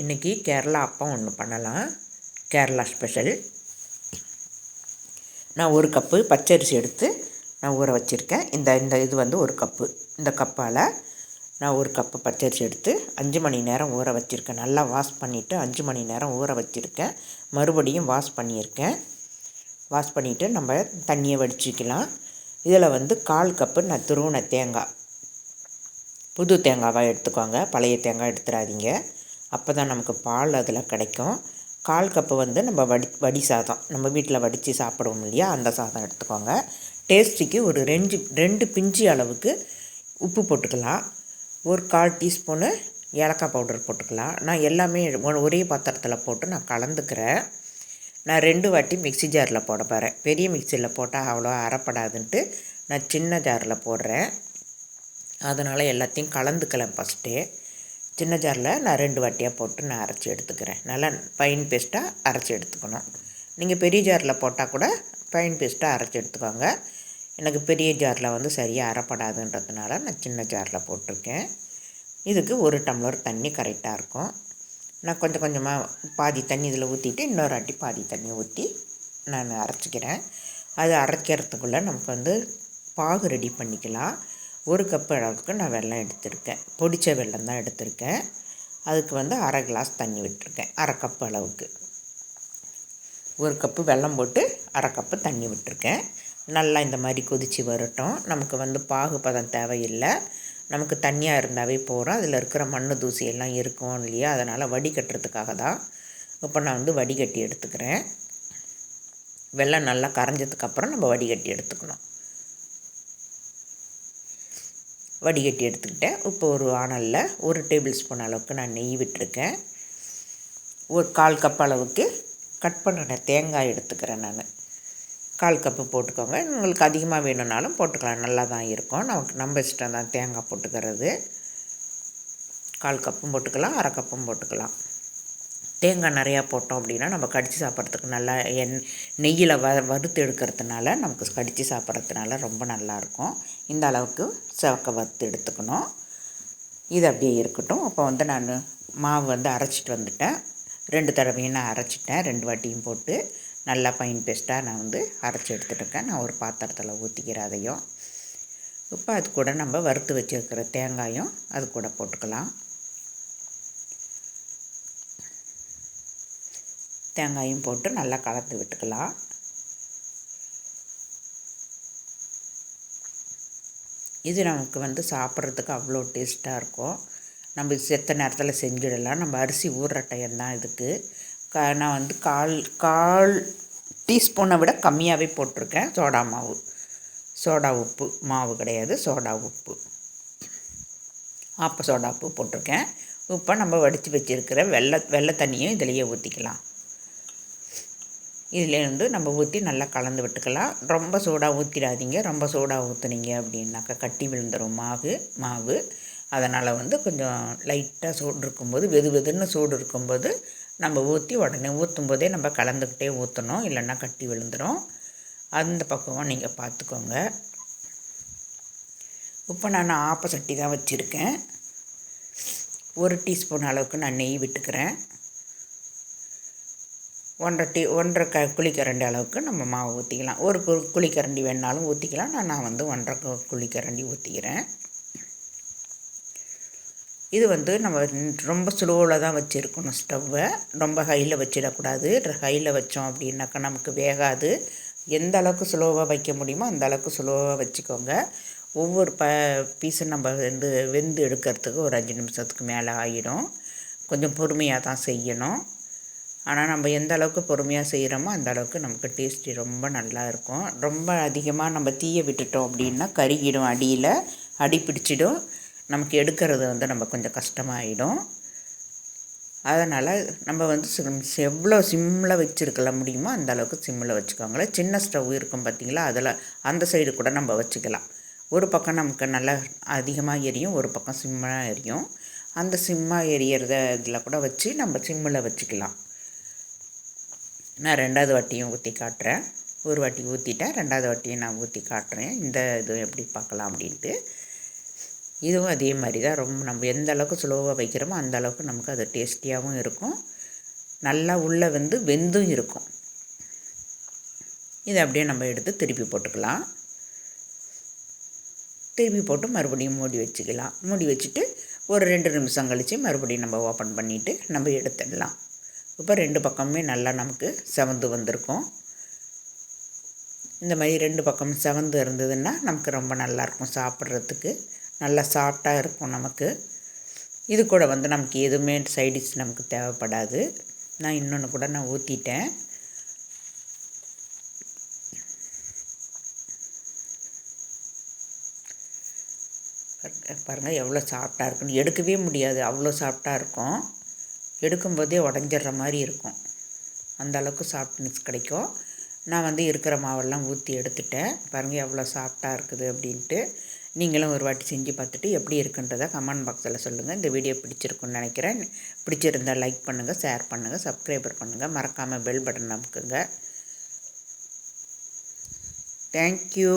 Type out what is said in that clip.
இன்றைக்கி கேரளா அப்பம் ஒன்று பண்ணலாம். கேரளா ஸ்பெஷல் நான் ஒரு கப்பு பச்சரிசி எடுத்து நான் ஊற வச்சுருக்கேன். இந்த இந்த இது வந்து ஒரு கப்பு. இந்த கப்பால் நான் ஒரு கப்பு பச்சரிசி எடுத்து அஞ்சு மணி நேரம் ஊற வச்சுருக்கேன். நல்லா வாஷ் பண்ணிவிட்டு அஞ்சு மணி நேரம் ஊற வச்சுருக்கேன். மறுபடியும் வாஷ் பண்ணியிருக்கேன். வாஷ் பண்ணிவிட்டு நம்ம தண்ணியை வடிச்சிக்கலாம். இதில் வந்து கால் கப்பு நான் துருவின தேங்காய். புது தேங்காவாக எடுத்துக்கோங்க. பழைய தேங்காய் எடுத்துடாதீங்க. அப்போ தான் நமக்கு பால் அதில் கிடைக்கும். கால் கப்பு வந்து நம்ம வடி வடி சாதம். நம்ம வீட்டில் வடித்து சாப்பிடுவோம் இல்லையா? அந்த சாதம் எடுத்துக்கோங்க. டேஸ்ட்டுக்கு ஒரு ரெஞ்சு ரெண்டு பிஞ்சு அளவுக்கு உப்பு போட்டுக்கலாம். ஒரு கால் டீஸ்பூனு ஏலக்காய் பவுடர் போட்டுக்கலாம். நான் எல்லாமே ஒரே பாத்திரத்தில் போட்டு நான் கலந்துக்கிறேன். நான் ரெண்டு வாட்டி மிக்சி ஜாரில் போட போகிறேன் பெரிய மிக்சியில் போட்டால் அவ்வளோ அறப்படாதுன்ட்டு நான் சின்ன ஜாரில் போடுறேன். அதனால் எல்லாத்தையும் கலந்துக்கலாம் ஃபஸ்ட்டே சின்ன ஜாரில் நான் ரெண்டு வாட்டியாக போட்டு நான் அரைச்சி எடுத்துக்கிறேன். நல்லா பைன் பேஸ்ட்டாக அரைச்சி எடுத்துக்கணும். நீங்கள் பெரிய ஜாரில் போட்டால் கூட பைன் பேஸ்ட்டாக அரைச்சி எடுத்துக்கோங்க. எனக்கு பெரிய ஜாரில் வந்து சரியாக அரைப்படாதுன்றதுனால நான் சின்ன ஜாரில் போட்டிருக்கேன். இதுக்கு ஒரு டம்ளர் தண்ணி கரெக்டாக இருக்கும். நான் கொஞ்சம் கொஞ்சமாக பாதி தண்ணி இதில் ஊற்றிட்டு இன்னொரு அட்டி பாதி தண்ணி ஊற்றி நான் அரைச்சிக்கிறேன். அது அரைக்கிறதுக்குள்ளே நமக்கு வந்து பாகு ரெடி பண்ணிக்கலாம். ஒரு கப்பு அளவுக்கு நான் வெள்ளம் எடுத்திருக்கேன். பொடித்த வெள்ளம் தான் எடுத்திருக்கேன். அதுக்கு வந்து அரை கிளாஸ் தண்ணி விட்டுருக்கேன். அரை கப்பு அளவுக்கு. ஒரு கப்பு வெல்லம் போட்டு அரை கப்பு தண்ணி விட்டுருக்கேன். நல்லா இந்த மாதிரி கொதித்து வரட்டும். நமக்கு வந்து பாகு பதம் தேவையில்லை. நமக்கு தண்ணியாக இருந்தாவே போகிறோம் அதில் இருக்கிற மண் தூசி எல்லாம் இருக்கும் இல்லையா? அதனால் வடிகட்டுறதுக்காக தான் இப்போ நான் வந்து வடிகட்டி எடுத்துக்கிறேன். வெள்ளம் நல்லா கரைஞ்சதுக்கப்புறம் நம்ம வடிகட்டி எடுத்துக்கணும். வடிகட்டி எடுத்துக்கிட்டேன். இப்போ ஒரு வானலில் ஒரு டேபிள் ஸ்பூன் அளவுக்கு நான் நெய் விட்டுருக்கேன். ஒரு கால் கப் அளவுக்கு கட் பண்ணின தேங்காய் எடுத்துக்கிறேன் நான். கால் கப்பு போட்டுக்கோங்க. உங்களுக்கு அதிகமாக வேணும்னாலும் போட்டுக்கலாம். நல்லா தான் இருக்கும். நமக்கு நம்ம இஷ்டம் தான் தேங்காய் போட்டுக்கிறது. கால் கப்பும் போட்டுக்கலாம் அரை கப்பும் போட்டுக்கலாம். தேங்காய் நிறையா போட்டோம் அப்படின்னா நம்ம கடித்து சாப்பிட்றதுக்கு நல்லா எண் நெய்யில் வ வறுத்து எடுக்கிறதுனால நமக்கு கடித்து சாப்பிட்றதுனால ரொம்ப நல்லாயிருக்கும். இந்த அளவுக்கு சிவக்க வறுத்து எடுத்துக்கணும். இது அப்படியே இருக்கட்டும். அப்போ வந்து நான் மாவு வந்து அரைச்சிட்டு வந்துட்டேன். ரெண்டு தடவையும் நான் அரைச்சிட்டேன். ரெண்டு வாட்டியும் போட்டு நல்லா பைன் பேஸ்ட்டாக நான் வந்து அரைச்சி எடுத்துகிட்ருக்கேன் நான் ஒரு பாத்திரத்தில் ஊற்றிக்கிறேன் அதையும். இப்போ அது கூட நம்ம வறுத்து வச்சுருக்கிற தேங்காயும் அது கூட போட்டுக்கலாம். தேங்காயும் போட்டு நல்லா கலந்து விட்டுக்கலாம். இது நமக்கு வந்து சாப்பிட்றதுக்கு அவ்வளோ டேஸ்ட்டாக இருக்கும். நம்ம செத்த நேரத்தில் செஞ்சிடலாம். நம்ம அரிசி ஊறுற டைம் தான் இதுக்கு. க நான் வந்து கால் கால் டீஸ்பூனை விட கம்மியாகவே போட்டிருக்கேன். சோடா மாவு. சோடா உப்பு மாவு கிடையாது. சோடா உப்பு. ஆப்ப சோடா உப்பு போட்டிருக்கேன். உப்பை நம்ம வடித்து வச்சுருக்கிற வெள்ளை வெள்ளை தண்ணியும் இதிலையே ஊற்றிக்கலாம் இதிலேருந்து நம்ம ஊற்றி நல்லா கலந்து விட்டுக்கலாம். ரொம்ப சூடாக ஊற்றிடாதீங்க ரொம்ப சூடாக ஊற்றுனீங்க அப்படின்னாக்கா கட்டி விழுந்துடும் மாவு மாவு. அதனால் வந்து கொஞ்சம் லைட்டாக சூடு இருக்கும்போது வெது வெதுன்னு சூடு இருக்கும்போது நம்ம ஊற்றி உடனே ஊற்றும் போதே நம்ம கலந்துக்கிட்டே ஊற்றணும் இல்லைன்னா கட்டி விழுந்துடும் அந்த பக்குவம் நீங்கள் பார்த்துக்கோங்க. இப்போ நான் ஆப்ப சட்டி தான் வச்சுருக்கேன். ஒரு டீஸ்பூன் அளவுக்கு நான் நெய் விட்டுக்கிறேன். ஒன்றரை டீ ஒன்றரை க குழிக்கரண்டி அளவுக்கு நம்ம மாவு ஊற்றிக்கலாம் ஒரு கு குழிக்கரண்டி வேணாலும் ஊற்றிக்கலாம் நான் நான் வந்து ஒன்றரை குழிக்கரண்டி ஊற்றிக்கிறேன் இது வந்து நம்ம ரொம்ப ஸ்லோவில் தான் வச்சுருக்கணும் ஸ்டவ்வை. ரொம்ப ஹையில் வச்சிடக்கூடாது. ஹையில் வச்சோம் அப்படின்னாக்கா நமக்கு வேகாது. எந்த அளவுக்கு ஸ்லோவாக வைக்க முடியுமோ அந்த அளவுக்கு ஸ்லோவாக வச்சுக்கோங்க. ஒவ்வொரு ப பீஸும் நம்ம வந்து வெந்து எடுக்கிறதுக்கு ஒரு அஞ்சு நிமிஷத்துக்கு மேலே ஆகிடும் கொஞ்சம் பொறுமையாக தான் செய்யணும். ஆனால் நம்ம எந்த அளவுக்கு பொறுமையாக செய்கிறோமோ அந்த அளவுக்கு நமக்கு டேஸ்ட்டு ரொம்ப நல்லா இருக்கும். ரொம்ப அதிகமாக நம்ம தீயை விட்டுட்டோம் அப்படின்னா கருகிடும் அடியில் அடி பிடிச்சிடும். நமக்கு எடுக்கிறது வந்து நம்ம கொஞ்சம் கஷ்டமாயிடும். அதனால் நம்ம வந்து எவ்வளோ சிம்மில் வச்சுருக்கலாம் முடியுமோ அந்த அளவுக்கு சிம்மில் வச்சுக்கோங்களேன் சின்ன ஸ்டவ் இருக்கும் பார்த்திங்களா அதில் அந்த சைடு கூட நம்ம வச்சுக்கலாம். ஒரு பக்கம் நமக்கு நல்லா அதிகமாக எரியும் ஒரு பக்கம் சிம்மாக எரியும். அந்த சிம்மாக எரியறத இதில் கூட வச்சு நம்ம சிம்மில் வச்சுக்கலாம். நான் ரெண்டாவது வாட்டியும் ஊற்றி காட்டுறேன். ஒரு வாட்டி ஊற்றிட்டேன் ரெண்டாவது வாட்டியும் நான் ஊற்றி காட்டுறேன். இந்த இது எப்படி பார்க்கலாம் அப்படின்ட்டு. இதுவும் அதே மாதிரி தான் ரொம்ப நம்ம எந்த அளவுக்கு ஸ்லோவாக வைக்கிறோமோ அந்த அளவுக்கு நமக்கு அது டேஸ்டியாகவும் இருக்கும். நல்லா உள்ளே வந்து வெந்தும் இருக்கும். இதை அப்படியே நம்ம எடுத்து திருப்பி போட்டுக்கலாம். திருப்பி போட்டு மறுபடியும் மூடி வச்சுக்கலாம். மூடி வச்சுட்டு ஒரு ரெண்டு நிமிஷம் கழித்து மறுபடியும் நம்ம ஓப்பன் பண்ணிவிட்டு நம்ம எடுத்துடலாம். இப்போ ரெண்டு பக்கமுமே நல்லா நமக்கு செவந்து வந்திருக்கும். இந்த மாதிரி ரெண்டு பக்கமும் செவந்து இருந்ததுன்னா நமக்கு ரொம்ப நல்லாயிருக்கும் சாப்பிட்றதுக்கு. நல்லா சாஃப்டாக இருக்கும் நமக்கு. இது கூட வந்து நமக்கு எதுவுமே சைடிஷ் நமக்கு தேவைப்படாது. நான் இன்னொன்று கூட நான் ஊற்றிட்டேன் பாருங்கள் எவ்வளோ சாஃப்டாக இருக்குன்னு. எடுக்கவே முடியாது. அவ்வளோ சாஃப்டாக இருக்கும். எடுக்கும்போதே உடஞ்சிடுற மாதிரி இருக்கும். அந்த அளவுக்கு சாஃப்ட்னஸ் கிடைக்கும். நான் வந்து இருக்கிற மாவெல்லாம் ஊற்றி எடுத்துட்டேன். பாருங்கள் எவ்வளோ சாஃப்டாக இருக்குது அப்படின்ட்டு. நீங்களும் ஒரு வாட்டி செஞ்சு பார்த்துட்டு எப்படி இருக்குன்றதை கமெண்ட் பாக்ஸில் சொல்லுங்கள் இந்த வீடியோ பிடிச்சிருக்குன்னு நினைக்கிறேன். பிடிச்சிருந்தால் லைக் பண்ணுங்கள் ஷேர் பண்ணுங்கள் சப்ஸ்கிரைபர் பண்ணுங்கள் மறக்காமல் பெல் பட்டன் அமுக்குங்க. தேங்க்யூ